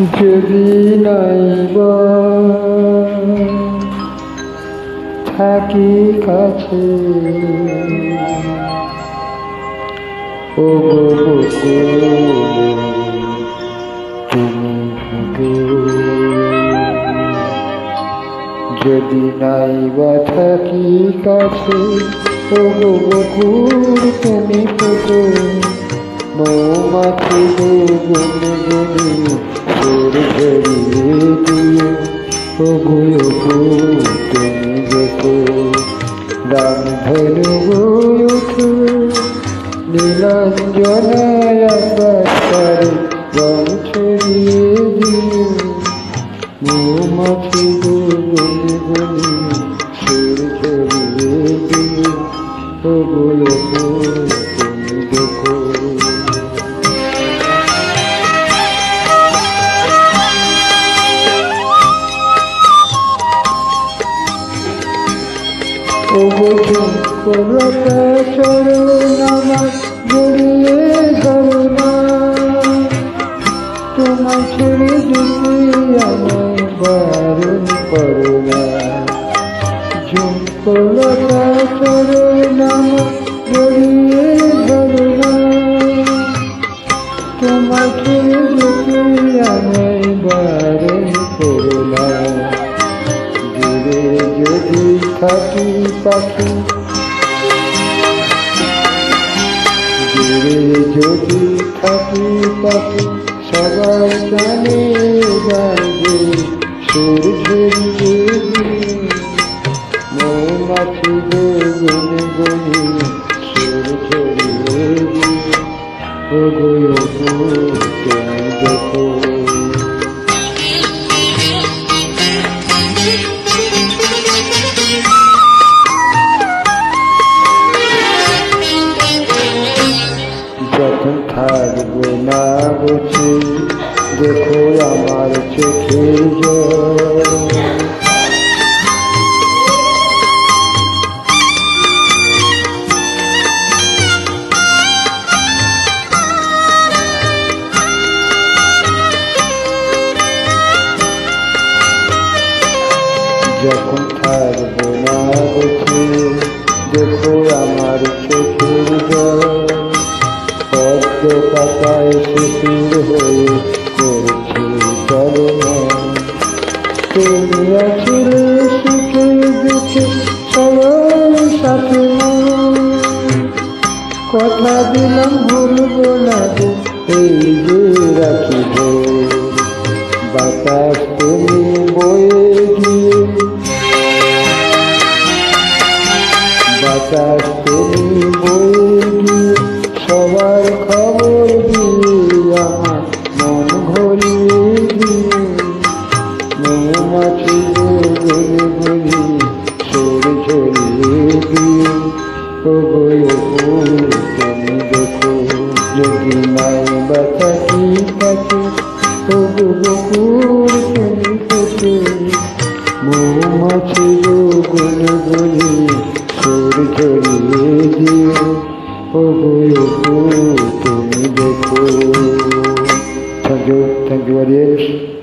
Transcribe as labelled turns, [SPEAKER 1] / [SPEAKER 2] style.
[SPEAKER 1] যদি নাইব থাকি কাছে। ও তুমি যদি নাইবা থাকি কাছে ও তুমি গো মৌমাছি গুনে গুনে ও গো গো তুমি গো রাম ধনু নীলাঞ্জনায় রং ছড়িয়ে দিও মৌমাছি গো গুনে গুনে সুর ঝরিয়ে দিও ও ওগোজন করতা চরণ আমার জড়িয়ে ধরনা তোমার ছেড়ে যেতে আমায় বারণ করোনা ঝুম করতা চরণ আমার জড়িয়ে বারণ পাখি। যদি থাকি পাখি সবাই জানে যাবে যখন থাকবে না বুঝি দেখো আমার চোখে জল পদ্ম পাতায় শিশির হয়ে করছে চলমান তুমি আছিলে সুখে দুঃখে সবার সাথে মন। কথা দিলাম এই যে রাখিব বাতাস তুমি মৌমাছি গলে গলি সুর ঝরিয়ে দিয়ে ও তুমি দেখো যদি নাই বাতা কি কাছে ও গো বকুল তুমি দেখো মৌমাছি গলে গলি সুর ঝরিয়ে দিও ও তুমি দেখো thank you thank you very much